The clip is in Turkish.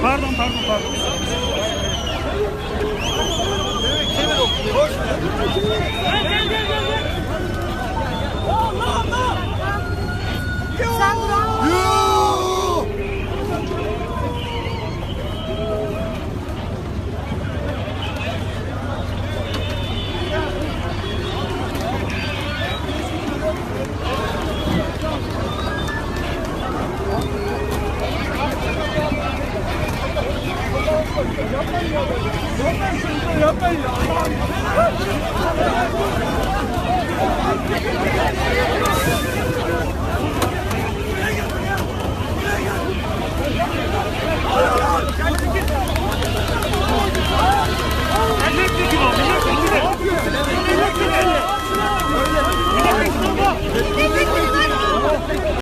Pardon, pardon, pardon. Gel, gel, gel, gel. 我们是一个人没有了